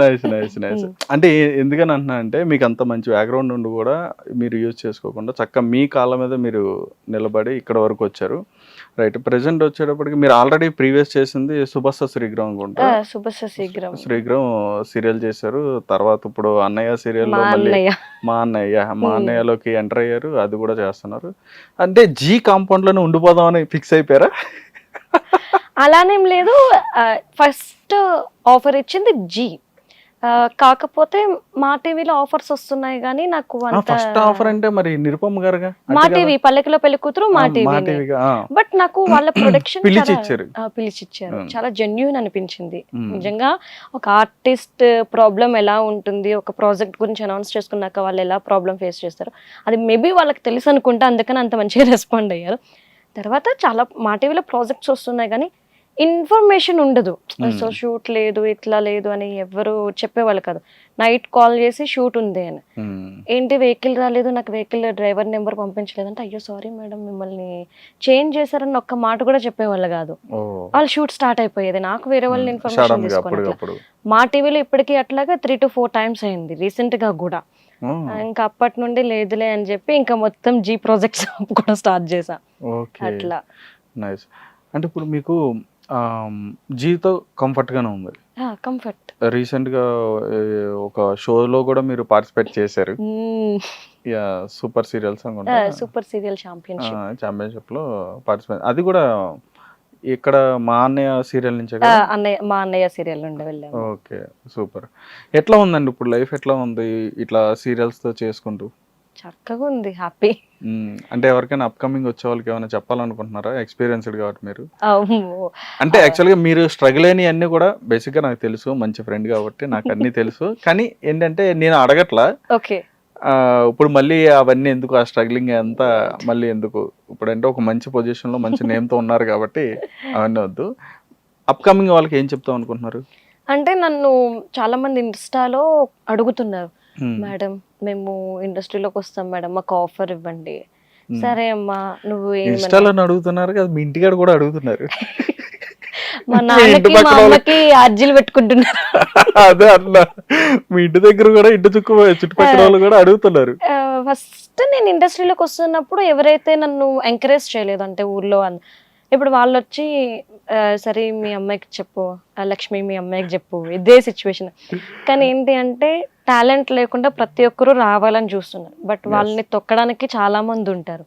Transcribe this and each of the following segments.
Nice nice nice అంటే ఎందుకని అంటున్నా అంటే మీకు అంత మంచి బ్యాక్గ్రౌండ్ ఉండి కూడా మీరు యూజ్ చేసుకోకుండా చక్కగా మీ కాళ్ళ మీద మీరు నిలబడి ఇక్కడ వరకు వచ్చారు. రైట్ ప్రెసెంట్ వచ్చేటప్పటికి మీరు ఆల్రెడీ ప్రీవియస్ చేసింది సుభాష శ్రీగ్రహం అనుకుంటా శుభస శీఘ్రం శ్రీగ్రహం సీరియల్ చేశారు. తర్వాత ఇప్పుడు అన్నయ్య సీరియల్ మా అన్నయ్య. మా అన్నయ్య మా అన్నయ్యలోకి ఎంటర్ అయ్యారు. అది కూడా చేస్తున్నారు. అంటే జీ కాంపౌండ్లోనే ఉండిపోదామని ఫిక్స్ అయిపోయారా? అలానేం లేదు. ఫస్ట్ ఆఫర్ ఇచ్చింది జీ కాకపోతే మా టీవీలో ఆఫర్స్ వస్తున్నాయి కానీ నాకు అంత ఫస్ట్ ఆఫర్ అంటే మరి నిరుపమ్ గారుగా మా టీవీ పల్లెకిలో పెళ్ళి కూతురు మా టీవీ. బట్ నాకు వాళ్ళ ప్రొడక్షన్ పిలిచి ఇచ్చారు. పిలిచిచ్చారు Hmm. చాలా జెన్యున్ అనిపించింది. నిజంగా ఒక ఆర్టిస్ట్ ప్రాబ్లం ఎలా ఉంటుంది ఒక ప్రాజెక్ట్ గురించి అనౌన్స్ చేసుకున్నాక వాళ్ళు ఎలా ప్రాబ్లం ఫేస్ చేస్తారు అది మేబీ వాళ్ళకి తెలుసు అనుకుంటా అందుకని అంత మంచిగా రెస్పాండ్ అయ్యారు తర్వాత చాలా మా టీవీలో ప్రాజెక్ట్స్ వస్తున్నాయి కానీ ఇన్ఫర్మేషన్ ఉండదు. సో షూట్ లేదు ఇట్లా లేదు అని ఎవరు చెప్పేవాళ్ళు కాదు. నైట్ కాల్ చేసి షూట్ ఉంది అని. ఏంటి వెహికల్ రాలేదు నాకు వెహికల్ డ్రైవర్ నెంబర్ పంపించలేదంటే అయ్యో సారీ మేడం మిమ్మల్ని చేంజ్ చేశారని ఒక్క మాట కూడా చెప్పేవాళ్ళు కాదు. వాళ్ళు షూట్ స్టార్ట్ అయిపోయేది. నాకు వేరే వాళ్ళని ఇన్ఫర్మేషన్ అప్పటికప్పుడు. మా టీవీలో ఇప్పటికీ అట్లాగా త్రీ టు ఫోర్ టైమ్స్ అయింది రీసెంట్గా కూడా ఇంకా అప్పటి నుండి లేదులే అని చెప్పి ఇంకా మొత్తం జీ ప్రాజెక్ట్స్ కూడా స్టార్ట్ చేసా అట్లా. నైస్ అంటే ఇప్పుడు మీకు జీతో కంఫర్ట్ గానే ఉంది. కంఫర్ట్. రీసెంట్గా ఏ, ఒక షోలో కూడా మీరు పార్టిసిపేట్ చేశారు. యా సూపర్ సీరియల్స్ అనుకుంటా సూపర్ సీరియల్ ఛాంపియన్షిప్. ఛాంపియన్షిప్లో పార్టిసిపేట్ అది కూడా ఇక్కడ మా అన్నయ్య సీరియల్ నుంచే అన్నయ్య మా అన్నయ్య సీరియల్ నుండి వెళ్ళాము. Okay super. ఎట్లా ఉందండి ఇప్పుడు లైఫ్? ఎట్లా ఉంది ఇట్లా సీరియల్స్తో చేసుకుంటూ? చక్కగా ఉంది హ్యాపీ. అంటే ఎవరికైనా అప్కమింగ్ వచ్చే వాళ్ళకి ఏమైనా చెప్పాలనుకుంటున్నారా? ఎక్స్పీరియన్స్డ్ కాబట్టి మీరు? అంటే యాక్చువల్గా మీరు స్ట్రగుల్ అయిన అన్ని కూడా బేసిక్గా నాకు తెలుసు మంచి ఫ్రెండ్ కాబట్టి నాకు అన్ని తెలుసు. కానీ ఏంటంటే నేను అడగట్లా. ఓకే. ఇప్పుడు మళ్ళీ అవన్నీ ఎందుకు ఆ స్ట్రగ్లింగ్ అంతా మళ్ళీ ఎందుకు? ఇప్పుడు అంటే ఒక మంచి పొజిషన్లో మంచి నేమ్తో ఉన్నారు కాబట్టి అవన్నీ వద్దు. అప్కమింగ్ వాళ్ళకి ఏం చెప్తాం అనుకుంటున్నారు? అంటే నన్ను చాలా మంది ఇన్స్టాలో అడుగుతున్నారు. మేడం మేము ఇండస్ట్రీలోకి వస్తాం మేడం మాకు ఆఫర్ ఇవ్వండి. సరే అమ్మా నువ్వు ఏమన్నా- ఇన్స్టాలో అడుగుతున్నారు కదా మీ ఇంటికాడ కూడా అడుగుతున్నారు. మా నాన్నకి మా అమ్మకి అర్జీలు పెట్టుకుంటున్నారు. అదే అట్లా మీ ఇంటి దగ్గర కూడా ఇంటి చుట్టూ చుట్టుపక్కల వాళ్ళు కూడా అడుగుతున్నారు. ఫస్ట్ నేను ఇండస్ట్రీలోకి వస్తున్నప్పుడు ఎవరైతే నన్ను ఎంకరేజ్ చేయలేదు అంటే ఊర్లో అన్- ఇప్పుడు వాళ్ళు వచ్చి సరే మీ అమ్మాయికి చెప్పు. లక్ష్మి మీ అమ్మాయికి చెప్పు. ఇదే సిచ్యువేషన్ కానీ ఏంటి అంటే టాలెంట్ లేకుండా ప్రతి ఒక్కరూ రావాలని చూస్తున్నారు. బట్ వాళ్ళని తొక్కడానికి చాలా మంది ఉంటారు.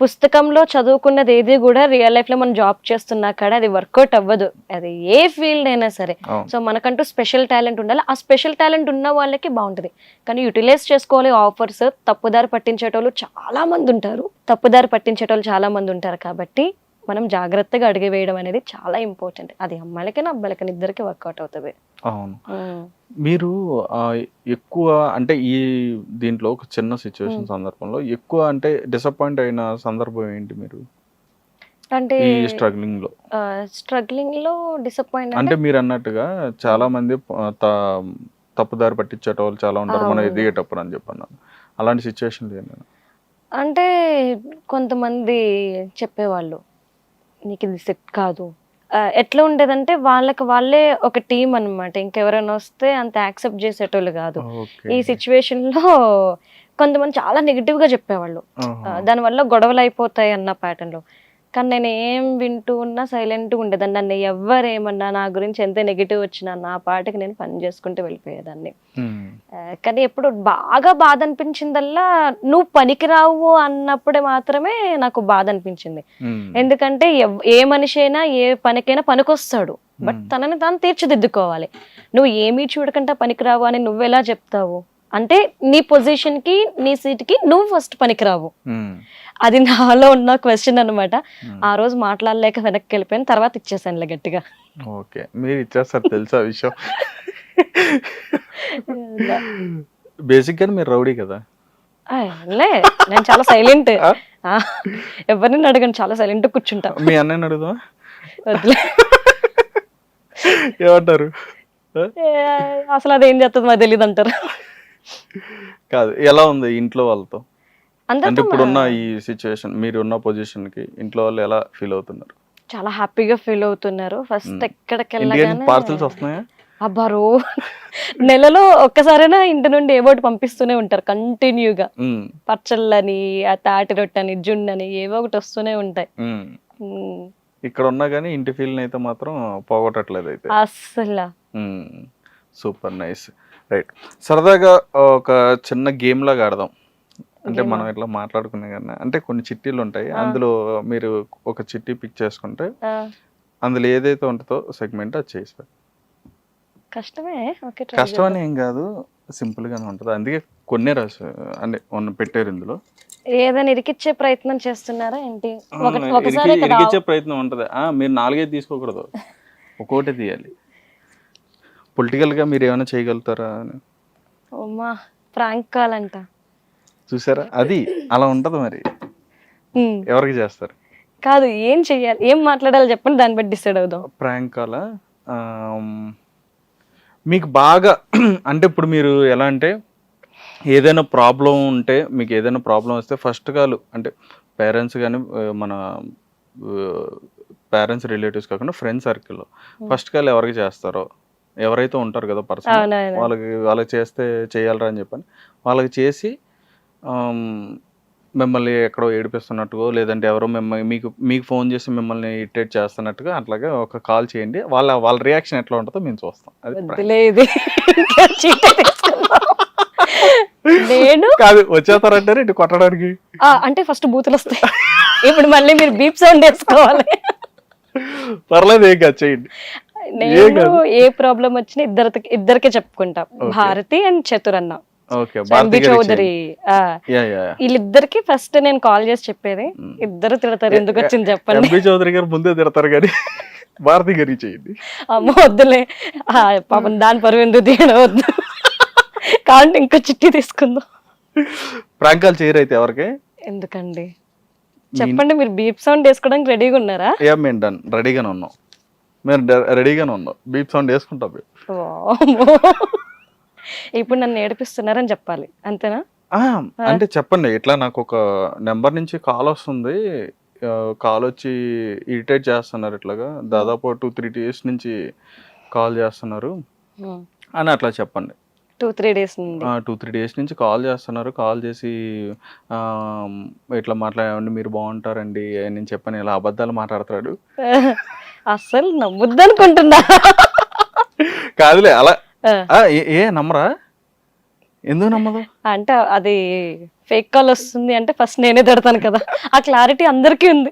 పుస్తకంలో చదువుకున్నది ఏది కూడా రియల్ లైఫ్లో మనం జాబ్ చేస్తున్నా కాడ అది వర్కౌట్ అవ్వదు. అది ఏ ఫీల్డ్ అయినా సరే. సో మనకంటూ స్పెషల్ టాలెంట్ ఉండాలి. ఆ స్పెషల్ టాలెంట్ ఉన్న వాళ్ళకి బాగుంటుంది కానీ యూటిలైజ్ చేసుకోవాలి ఆఫర్స్ తప్పుదారి పట్టించేటోళ్ళు చాలా మంది ఉంటారు. తప్పుదారి పట్టించేటోళ్ళు చాలా మంది ఉంటారు కాబట్టి మనం జాగ్రత్తగా అడిగి వేయడం అనేది చాలా ఇంపార్టెంట్. అది అమ్మాయిలకైనా అబ్బాయిలకైనా ఇద్దరికి వర్కౌట్ అవుతుంది. అవును. మీరు ఎక్కువ అంటే ఈ దీంట్లో ఒక చిన్న సిచ్యువేషన్ సందర్భంలో ఎక్కువ అంటే డిసప్పాయింట్ అయిన సందర్భం ఏంటి మీరు? అంటే స్ట్రగ్లింగ్లో స్ట్రగ్లింగ్లో డిసప్పాయింట్ అంటే మీరు అన్నట్టుగా చాలా మంది తప్పుదారి పట్టించేట వాళ్ళు చాలా ఉంటారు. మనం. ఎదిగేటప్పుడు అని చెప్పన్నాను. అలాంటి సిచ్యువేషన్ లేదు అంటే కొంతమంది చెప్పేవాళ్ళు. నీకు ఇది సెట్ కాదు. ఎట్లా ఉండేదంటే వాళ్ళకి వాళ్ళే ఒక టీం అన్నమాట. ఇంకెవరైనా వస్తే అంత యాక్సెప్ట్ చేసేటోళ్ళు కాదు. ఈ సిచ్యువేషన్లో కొంతమంది చాలా నెగిటివ్గా చెప్పేవాళ్ళు. దానివల్ల గొడవలు అయిపోతాయి అన్న ప్యాటర్న్లో. కానీ నేను ఏం వింటూ ఉన్నా సైలెంట్ ఉండేదాన్ని. నన్ను ఎవరేమన్నా నా గురించి ఎంత నెగిటివ్ వచ్చినా నా పాటకి నేను పని చేసుకుంటూ వెళ్ళిపోయేదాన్ని. కానీ ఎప్పుడు బాగా బాధ అనిపించిందల్లా నువ్వు పనికిరావు అన్నప్పుడే మాత్రమే నాకు బాధ అనిపించింది. ఎందుకంటే ఏ మనిషి అయినా ఏ పనికైనా పనికొస్తాడు. బట్. తనని తాను తీర్చిదిద్దుకోవాలి. నువ్వు ఏమీ చూడకుండా పనికిరావు అని నువ్వెలా చెప్తావు? అంటే నీ పొజిషన్కి నీ సీట్కి నువ్వు ఫస్ట్ పనికిరావు. అది నాలో ఉన్న క్వశ్చన్ అన్నమాట. ఉమ్. ఆ రోజు మాట్లాడలేక వెనక్కి వెళ్ళిపోయాను తర్వాత ఇచ్చేసానులే గట్టిగా. ఓకే. మీరు ఇచ్చేస్తారు తెలుసా విషయం? బేసిక్గా మీరు రౌడీ కదా? లే నేను చాలా సైలెంట్? ఎవరిని అడగను చాలా సైలెంట్ కూర్చుంటా. మీ అన్నయ్యని అడుగుదా ఏమంటారు? అసలు అది చేస్తుంది మాకు తెలియదు అంటారు కాదు ఎలా ఉంది ఇంట్లో వాళ్ళతో? అంటే ఇప్పుడున్న ఈ సిచ్యువేషన్ మీరు ఉన్న పొజిషన్కి ఇంట్లో వాళ్ళు ఎలా ఫీల్ అవుతున్నారు? చాలా హ్యాపీగా ఫీల్ అవుతున్నారు. First hmm. ఎక్కడికి వెళ్ళగానే పార్సల్స్ వస్తున్నాయా? అబ్బా రో నెలలో ఒక్కసారైనా ఇంటి నుండి ఏవో ఒకటి పంపిస్తూనే ఉంటారు కంటిన్యూగా ఉమ్, పచ్చళ్ళని ఆ తాటి రొట్టని జున్నని ఏవో ఒకటి వస్తూనే ఉంటాయి. ఉమ్, ఇక్కడ ఉన్నా కానీ ఇంటి ఫీల్ని అయితే మాత్రం పోగొట్టట్లేదు అయితే. అస్సలు. సూపర్ నైస్ రైట్ సరదాగా ఒక చిన్న గేమ్ లాగా ఆడదాం. అంటే మనం ఇట్లా మాట్లాడుకునే కన్నా అంటే కొన్ని చిట్టీలు ఉంటాయి. అందులో మీరు ఒక చిట్టి పిక్ చేసుకుంటే అందులో ఏదైతే ఉంటుందో సెగ్మెంట్ అది చేసి. కష్టమే. కష్టం అని ఏం కాదు సింపుల్ గానే ఉంటుంది. అందుకే కొన్నే రాసు అంటే ఉన్న పెట్టారు ఇందులో. ఏదైనా ఇరికిచ్చే ప్రయత్నం చేస్తున్నారా ఏంటి? ఇరికిచ్చే ప్రయత్నం ఉంటుంది. మీరు నాలుగైదు తీసుకోకూడదు. ఒక్కోటి తీయాలి. పొలిటికల్గా మీరు ఏమైనా చేయగలుగుతారా అని? అమ్మా ప్రాంక్ కాల్ అంట చూసారా? అది అలా ఉంటది మరి? ఉమ్, ఎవరికి చేస్తారు? కాదు ఏం చెయ్యాలి? ఏం మాట్లాడాలి చెప్పండి దాన్ని బట్టి డిసైడ్ అవుదాం. ప్రాంక్ కాల? మీకు బాగా అంటే ఇప్పుడు మీరు ఎలా అంటే ఏదైనా ప్రాబ్లం ఉంటే మీకు ఏదైనా ప్రాబ్లం వస్తే ఫస్ట్ కాల్ అంటే పేరెంట్స్ కానీ మన పేరెంట్స్ రిలేటివ్స్ కాకుండా ఫ్రెండ్ సర్కిల్లో ఫస్ట్ కాల్ ఎవరికి చేస్తారో? ఎవరైతే ఉంటారు కదా పర్సన్ వాళ్ళకి వాళ్ళకి చేస్తే చేయాలరా అని చెప్పని వాళ్ళకి చేసి మిమ్మల్ని ఎక్కడో ఏడిపిస్తున్నట్టుగో లేదంటే ఎవరో మిమ్మల్ని మీకు మీకు ఫోన్ చేసి మిమ్మల్ని ఇరిటేట్ చేస్తున్నట్టుగా అట్లాగే ఒక కాల్ చేయండి. వాళ్ళ వాళ్ళ రియాక్షన్ ఎట్లా ఉంటుందో మేము చూస్తాం. అది. నేను కాదు వచ్చేస్తారంటారు ఇటు కొట్టడానికి? అంటే ఫస్ట్ బూతులు వస్తాయి. ఇప్పుడు మళ్ళీ మీరు బీప్ సౌండ్ వేసుకోవాలి. పర్లేదు ఏం కాదు చేయండి. నేను ఏ ప్రాబ్లం వచ్చినా ఇద్దరికి ఇద్దరికే చెప్పుకుంటా. భారతి అండ్ చతురన్న. చౌదరి. వీళ్ళిద్దరికి ఫస్ట్ నేను కాల్ చేసి చెప్పేది ఇద్దరు తిడతారు ఎందుకు వచ్చింది చెప్పండి. చౌదరి గారు ముందే తిడతారు కానీ భారతి గారి చేయండి. అమ్మ వద్దులే. పాపం దాని పరువు ఎందుకు తీయడం వద్దు. కాబట్టి ఇంకో చిట్టి తీసుకుందాం. ప్రాంకాలు చేయరు అయితే ఎవరికి? ఎందుకండి? చెప్పండి మీరు బీప్ సౌండ్ వేసుకోవడానికి రెడీగా ఉన్నారా? ఏ డన్ రెడీగానే ఉన్నాం. మేము రెడీగానే ఉన్నాం బీప్ సౌండ్ వేసుకుంటాం. ఇప్పుడు నన్ను ఏడిపిస్తున్నారని చెప్పాలి. అంతేనా? అంటే చెప్పండి. ఇట్లా నాకు ఒక నెంబర్ నుంచి కాల్ వస్తుంది. కాల్ వచ్చి ఇరిటేట్ చేస్తున్నారు ఇట్లాగా. దాదాపు టూ త్రీ డేస్ నుంచి కాల్ చేస్తున్నారు. అని అట్లా చెప్పండి. Two three days two three days నుంచి కాల్ చేస్తున్నారు. కాల్ చేసి ఆ, ఇట్లా మాట్లాడండి మీరు బాగుంటారండి. అని నేను చెప్పాను ఇలా అబద్ధాలు మాట్లాడతాడు అస్సలు నమ్ముద్దు అనుకుంటున్నా కాదులే అలా ఏ నమ్మరా? ఎందుకు నమ్మదు? అంటే అది ఫేక్ కాల్ వస్తుంది అంటే ఫస్ట్ నేనే తిడతాను కదా. ఆ క్లారిటీ అందరికీ ఉంది.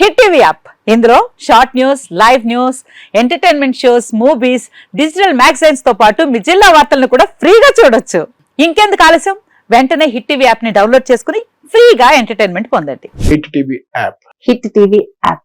హిట్ టీవీ యాప్ ఇందులో short news live news entertainment shows movies digital మ్యాగజైన్స్తో పాటు మీ జిల్లా వార్తలను కూడా ఫ్రీగా చూడొచ్చు. ఇంకెందుకు ఆలస్యం? వెంటనే హిట్ టీవీ యాప్ని డౌన్లోడ్ చేసుకుని ఫ్రీగా ఎంటర్టైన్మెంట్ పొందండి. Hit TV app Hit TV app